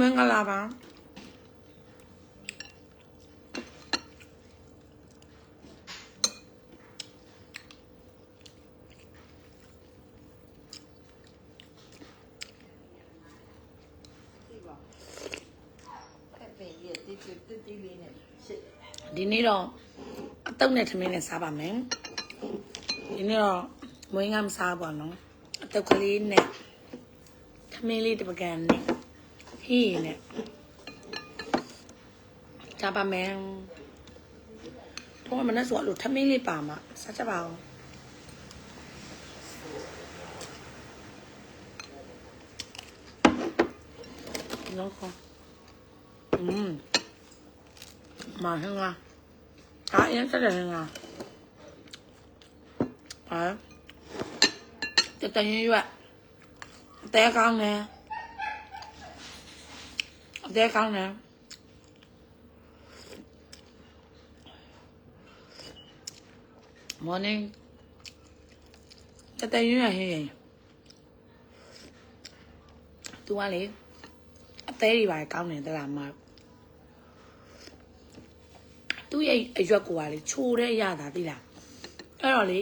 မင်္ဂလာပါသိပါခက်ပင်ရဲ့တိတိတိတိလေးနဲ့ရှစ်ဒီနေ့တော့အတုပ်နဲ့ထမင်းနဲ့စားပါမယ်ဒီနေ့တော့မွေးငါမစားပါနော်အတုပ်ကလေးနဲ့ထမင်းလေးတစ်ပကံနဲ့ ဟီးနဲ့စားပါမယ်တော့မနေ့ဆိုအလိုထမင်းလေးပါမှာစားကြပါအောင်နော်ခေါอืม mà hơn à à em sẽ là hơn à à cho tay như vậy té con nè té con nè morning cho tay như vậy vậy tôi qua liền té đi vài câu này tôi làm mà သူ့ရဲ့အရွက်ကိုကလေချိုးတဲ့အရသာသိလားအဲ့တော့လေ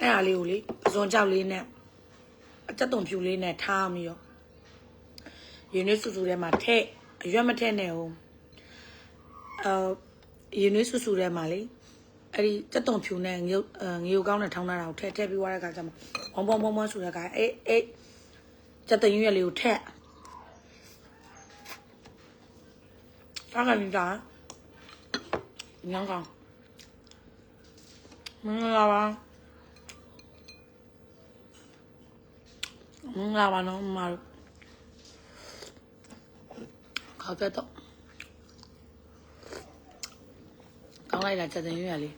အဲ့ဒါလေးကိုလေအစွန်ကြောက်လေးနဲ့အတက်တုံဖြူလေးနဲ့ထားပြီးရော ရင်းနှီးဆူဆူထဲမှာထည့်အရွက်မထည့်နဲ့ဟိုအာရင်းနှီးဆူဆူထဲမှာလေအဲ့ဒီတက်တုံဖြူနဲ့ငရုတ်ငရုတ်ကောင်းနဲ့ထောင်းထားတာကိုထည့်ထည့်ပြီးသွားတဲ့အခါကျမှဘုံဘုံဘုံဘုံဆိုတဲ့အခါအေးအေးတက်တရွက်လေးကိုထည့်ထားကြနေတာညောင်းကောင်မင်္ဂလာပါမင်္ဂလာပါနော်မမတို့ ခါဖက်တော့ကောင်းလိုက်တာချက်တင်ရွရလေး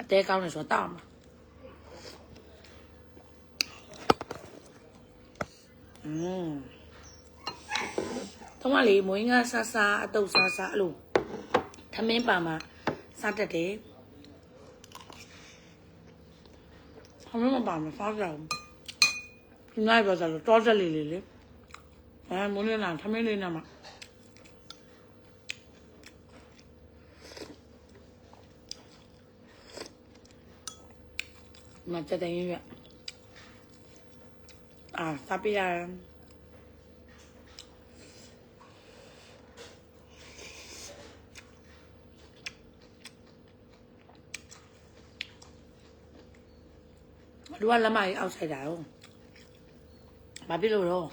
အတဲကောင်းနေဆိုတော့တောက်မှာอืมတော့မလေးမွေးငါဆာဆာအတုပ်ဆာဆာအဲ့လိုထမင်းပါမှာစားတတ်တယ်ထမင်းမပါမှာစားကြအောင်ဒီနိုင်ပါစားလို့တောချက်လေးလေးလေ အဲမွေးနေတာထမင်းလေးနဲ့မှာမချက်တဲ့ရင်ရအာစားပြရတယ်လူကလက်မကြီးအောက်ဆိုင်တာရောဘာဖြစ်လို့တော့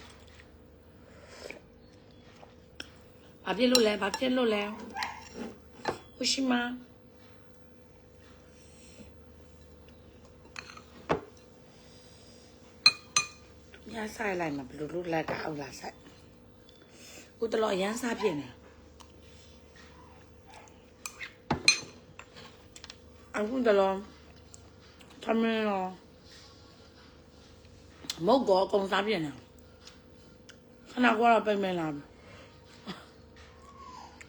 ဘာဖြစ်လို့လဲဘာဖြစ်လို့လဲဟိုရှိမရဆိုင်လိုက်မှာဘယ်လိုလုပ်လက်ကအောက်လာဆိုင်ဦးတလောရမ်းစားဖြစ်နေအခုတလောသမင်းရောမုတ်ကောအကုန်စားပြင်းတယ်ခဏကတော့ပြင်မဲ့လာပြီ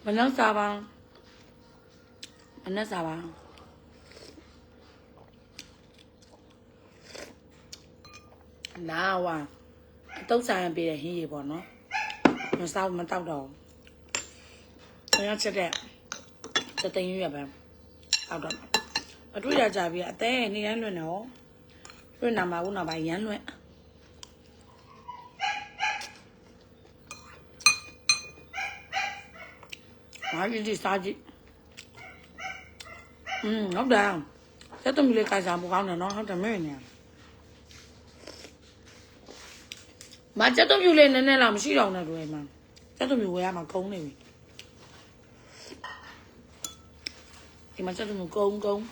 မနှောက်စားပါမနှက်စားပါနာဝါအတုပ်ဆိုင်ပေးတဲ့ဟင်းရေပေါ့နော်မစားမတောက်တော့ဘယ်ရချက်တဲ့စတဲ့ရွရပဲတောက်တော့အတွေ့ရကြပြီအသေးနေရမ်းလွင်တော့လွင်နာမှာဘူးနာပါရမ်းလွင်။ ဘာကြီးဒီစားကြည့်။อืมဟုတ်တယ်။စက်တမီလေးကိုင်စားဖို့ကောင်းတယ်နော်ဟုတ်တယ်မင်းညာ။မစက်တမီလေးနည်းနည်းလောက်မရှိတော့နဲ့တွေ့မှာ။စက်တမီဝယ်ရမှာကုန်းနေပြီ။ဒီမှာစက်တမီကုန်းကုန်း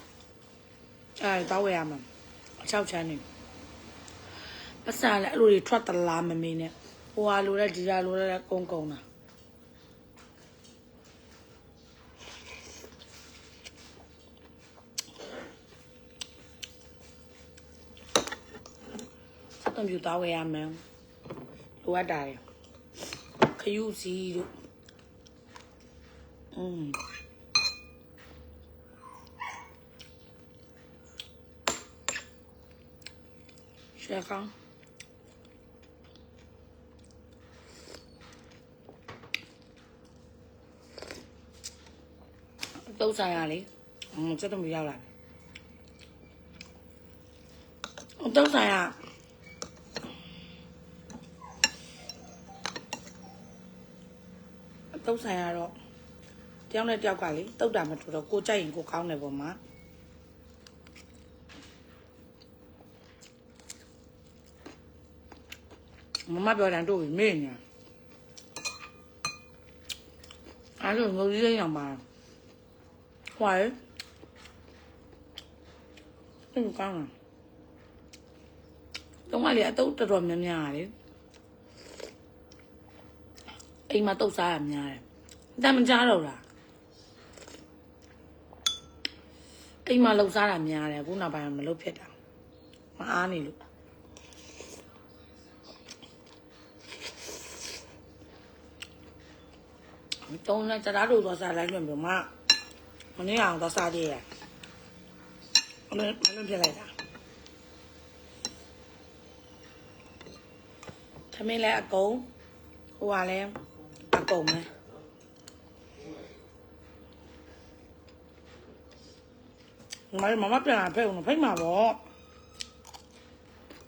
။အဲတော့ဝယ်ရမှာ။အချောက်ချမ်းနေ။ပတ်စံလည်းအဲ့လိုတွေထွက်တလားမမင်းနဲ့။ဟိုဟာလိုတဲ့ဒီဟာလိုတဲ့ကုန်းကုန်းတာ။ ခွင့်ပြုသွားဝယ်ရမှန်းလိုအပ်တာရယ်ခရုစီတို့อืมရှယ်ကောင်းတုတ်ဆိုင်ရလေอืมစက်တမီရောက်လာတယ်တုတ်ဆိုင်ရ တုတ်ဆိုင်ရတော့တယောက်နဲ့တယောက်ကလေတုတ်တာမတူတော့ကိုကြိုက်ရင်ကိုကောင်းတယ်ပေါ့မှာမမပြောတယ်တို့မေ့နေအဲ့လိုငိုကြီးရအောင်ပါဟွာလေအဲ့ကောင်းလားတော့မလေးအတုတ်တော်တော်များများလေ အိမ်မှာတုတ်စားရများတယ်ဒါမကြားတော့လားအိမ်မှာလှုပ်စားတာများတယ်ခုနောက်ပိုင်းမလှုပ်ဖြစ်တာမအားနေလို့တုံးနဲ့တရားတို့သွားစားလိုက်လွန်ပြမမနေ့အောင်သွားစားကြည့်ရအမေမလွန်ဖြစ်လိုက်တာသမင်းလည်းအကုန်ဟိုကလည်း အကုန်ပဲမမမပြန်လာဖဲ့ဦးဖိတ်မှာပေါ့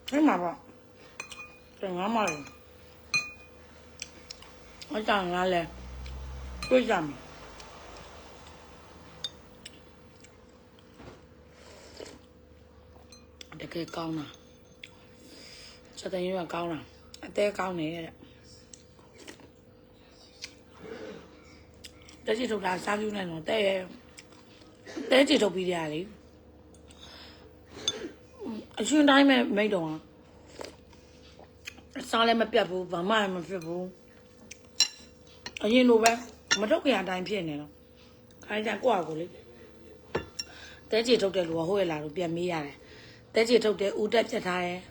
ဖိတ်မှာပေါ့ပြန်ငါမလေးအကြောင်းလားလဲတွေ့ကြမယ်တကယ်ကောင်း တာချက်တရင်ကကောင်းတာအသေးကောင်းနေတဲ့တက်ချီထုတ်တာစားပြူနေတော့တဲ့ရဲ့တဲချီထုတ်ပြီးရတယ်လေအရှင်တိုင်းမဲ့မိတ်တော့စားလည်းမပြတ်ဘူးဘာမှလည်းမဖြစ်ဘူးအရင်လိုပဲမထုတ်ကြအတိုင်းဖြစ်နေတော့ခိုင်းကြကိုယ့်အကိုလေတဲချီထုတ်တဲ့လူကဟိုရလာလို့ပြန်မေးရတယ်တဲချီထုတ်တဲ့ဦးတက်ပြတ်ထားတယ်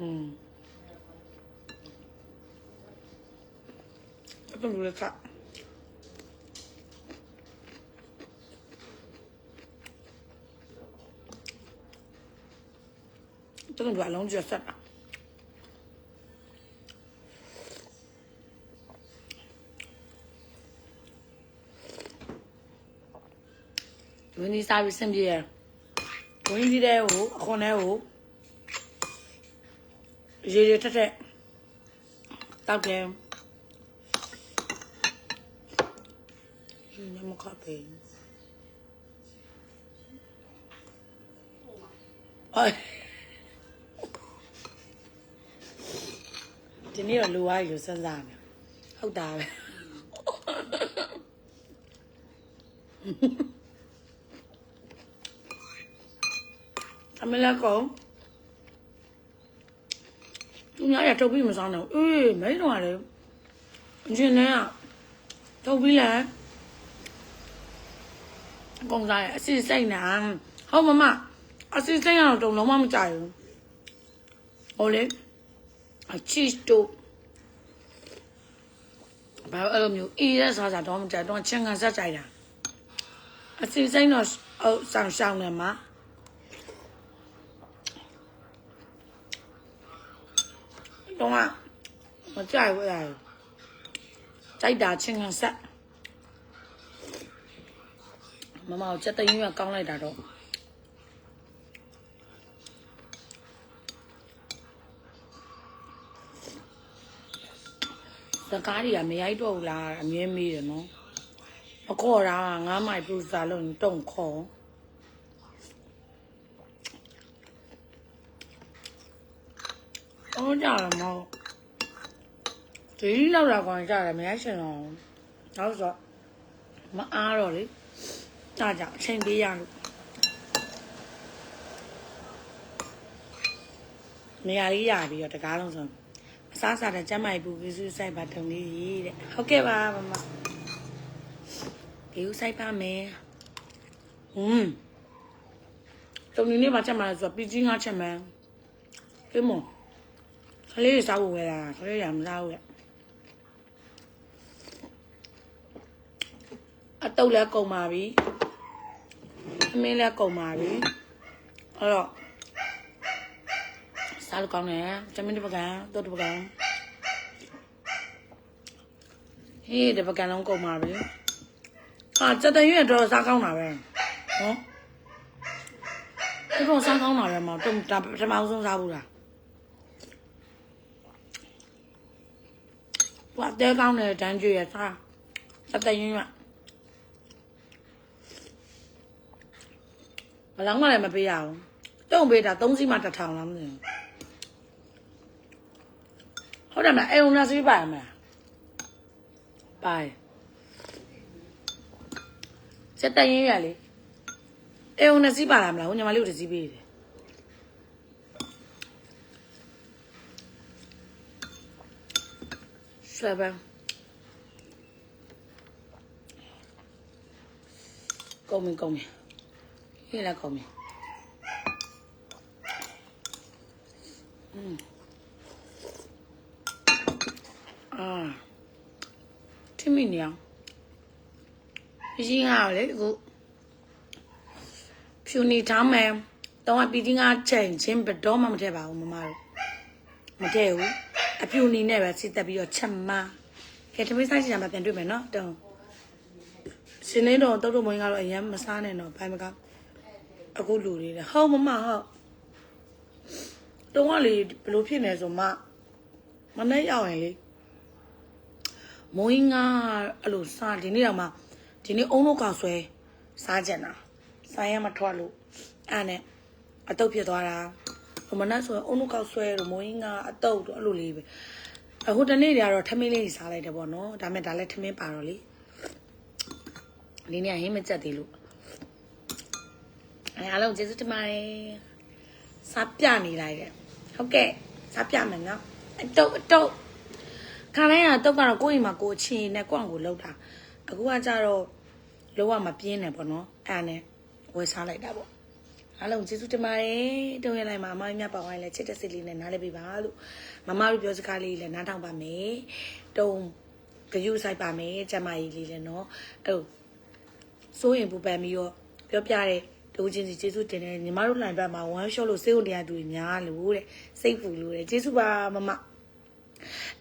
อืม အဲ့တော့လည်းကတော့ဘာလုံးကျဆက်တာဝင်းဒီစားပြီးစင်ပြေရဝင်းဒီတဲ့ကိုအခွန်တဲ့ကိုရေရထက်ထက်တောက်တယ် ညမခပ်ပေးအိုင်ဒီနေ့တော့လူဝိုင်းလို့စဉ်းစားနေဟုတ်တာပဲအမလာကောသူများရထုတ်ပြီးမဆောင်တော့အေးမဲတော့လေအရှင်လည်းထုတ်ပြီးလဲ အကုန်စားရအစစ်စိတ်နာဟုတ်မမအစစ်စိတ်ရတော့တုံလုံးမမကြဘူးဟိုလေအချစ်တို့ဘာအဲ့လိုမျိုးအေးရစားစားတော့မကြတော့ချင်းကန်ဆက်ကြိုက်တာအစစ်စိတ်တော့အဆောင်ရှောင်းနေမှာတော့မကြိုက်ဘူးအဲ့ကြိုက်တာချင်းကန်ဆက် မမကိုချက်သိမ်းရကောင်းလိုက်တာတော့စကားတွေကမရိုက်တော့ဘူးလားအမြဲမေးတယ်နော်အခေါ်တာငါးမိုက်ပူစာလုံးတုံခေါ်တော့ကြရမောဒီလောက်လာကောင်ကြတယ်မရရှင်တော့နောက်ဆိုမအားတော့လေ ကြာကြာအချိန်ပေးရလို့နေရာလေးရပြီးတော့တကားလုံးဆိုအစားစားတဲ့ကျမကြီးပူပြီးစုဆိုင်ပါတုံလေးတဲ့ဟုတ်ကဲ့ပါမမဒီဥဆိုင်ပါမယ်ဟွန်းတုံနေနေပါချက်မှာဆိုပြီးကြီးငါချက်မယ်အေးမောကလေးစားဖို့ဝယ်လာကလေးရမစားဘူးအတုပ်လည်းကုန်ပါပြီ အမင်းလည်းကုန်ပါပြီအဲ့တော့စားလို့ကောင်းတယ်တမင်းတစ်ပကံတော့တစ်ပကံဟအေးဒီပကံလုံးကုန်ပါပြီအာစက်တရွက်တော့စားကောင်းတာပဲနော်ဒီတော့စားကောင်းတာပဲမတော့ဒါပထမဆုံးစားဘူးလားဘာတဲကောင်းတဲ့တန်းကျွေးရစားစက်တရွ ဘလောင်းမလည်းမပေးရဘူးတုံးပေးတာ3စီးမှတစ်ထောင်လားမသိဘူးဟုတ်တယ်မလားအိမ်ုံနာစီးပါမလားပါတယ်စက်တရွက်ရလေအိမ်ုံနာစီးပါလားမလားဟိုညီမလေးကိုတစ်စီးပေးတယ်ဆွဲပန်းကုန်ပြီကုန်ပြီ ဟေးလာကုန်ပြီอืมအာထိမိနေအောင်ရင်းရလေအခုဖြူနေထားမယ်တော့အပီတင်းကချိန်ချင်းဘယ်တော့မှမထည့်ပါဘူးမမတို့မထည့်ဘူးအဖြူနေနဲ့ပဲစစ်တက်ပြီးတော့ချက်မကဲတမီးဆိုင်ချင်တာပြ အရင်မစားနဲ့တော့ဘိုင်မကောင်းအခုလူတွေလေဟုတ်မမဟုတ်တုံးကလေဘလို့ဖြစ်နေဆိုမှမနဲ့ရောက်ရင်လေမိုးင်းကအဲ့လိုစားဒီနေ့တော့မှဒီနေ့အုံလို့ကောက်ဆွဲစားကြတာစားရမထွက်လို့အဲ့နဲ့အတုတ်ဖြစ်သွားတာဟိုမနက်ဆိုရင်အုံလို့ကောက်ဆွဲလို့မိုးင်းကအတုတ်တော့အဲ့လိုလေးပဲအခုတနေ့တွေကတော့ထမင်းလေးစားလိုက်တယ်ပေါ့နော်ဒါမဲ့ဒါလည်းထမင်းပါတော့လေလင်းနေဟင်းမကြက်သေးလို့ အဲအားလုံးကျေးဇူးတင်ပါတယ်စားပြနေလိုက်တယ်ဟုတ်ကဲ့စားပြမယ်နော်အတုတ်အတုတ်ခါတိုင်းကတော့ကတော့ကိုယ့်အိမ်မှာကိုယ်ချင်နဲ့ကိုယ့်အောင်ကိုလှုပ်တာအခုကကြတော့လောကမပြင်းနဲ့ပေါ့နော်အဲ့ဒါနဲ့ဝယ်စားလိုက်တာပေါ့အားလုံးကျေးဇူးတင်ပါတယ်တုံးရလိုက်မှာအမကြီးမြတ်ပါဝိုင်းလဲချစ်တဲ့စိတ်လေးနဲ့နားလဲပေးပါလို့မမတို့ပြောစကားလေးလည်းနားထောင်ပါမယ်တုံးဂယုဆိုင်ပါမယ်ကျမကြီးလေးလည်းနော်အဲ့စိုးရင်ပူပန်ပြီးတော့ပြောပြတဲ့ ဒုချင်းစီကျေးဇူးတင်တယ်ညီမတို့လှိုင်ဘက်မှာဝမ်းရှော့လို့စေုံတရားသူတွေများလို့တဲ့စိတ်ပူလို့တဲ့ကျေးဇူးပါမမ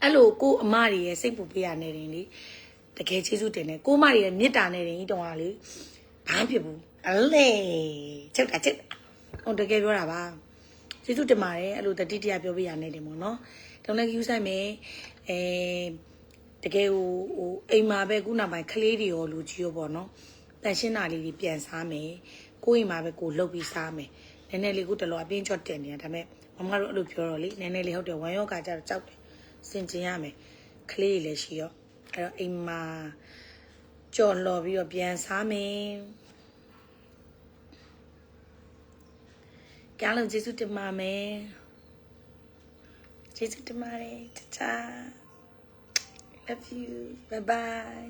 အဲ့လိုကိုအမတွေရဲ့စိတ်ပူပေးရနေတယ်လေတကယ်ကျေးဇူးတင်တယ်ကိုအမတွေရဲ့မေတ္တာနဲ့တင်တောင်းရလေဘာမှဖြစ်ဘူးအလေချက်တာချက်ဟိုတကယ်ပြောတာပါကျေးဇူးတင်ပါတယ်အဲ့လိုတတိတရပြောပေးရနေတယ်ပေါ့နော်တောင်းလည်းယူဆိုင်မယ်အဲတကယ်ဟိုဟိုအိမ်မှာပဲခုနောက်ပိုင်းကလေးတွေရောလူကြီးရောပေါ့နော်တန်ရှင်းတာလေးတွေပြန်စားမယ် ကိုယ့်အိမ်မှာပဲကိုလှုပ်ပြီးစားမယ်နည်းနည်းလေးကိုတလောအပြင်းချော့တင်နေတာဒါပေမဲ့မမတို့အဲ့လိုပြောတော့လေနည်းနည်းလေးဟုတ်တယ်ဝမ်းရောကကြတော့ကြောက်တယ်စင်ကျင်ရမယ်ကလေးတွေလည်းရှိရောအဲ့တော့အိမ်မှာကြော်လော်ပြီးတော့ပြန်စားမယ်ကြားလုံးကျေးဇူးတင်ပါမယ်ကျေးဇူးတင်ပါတယ်တချာ love you bye bye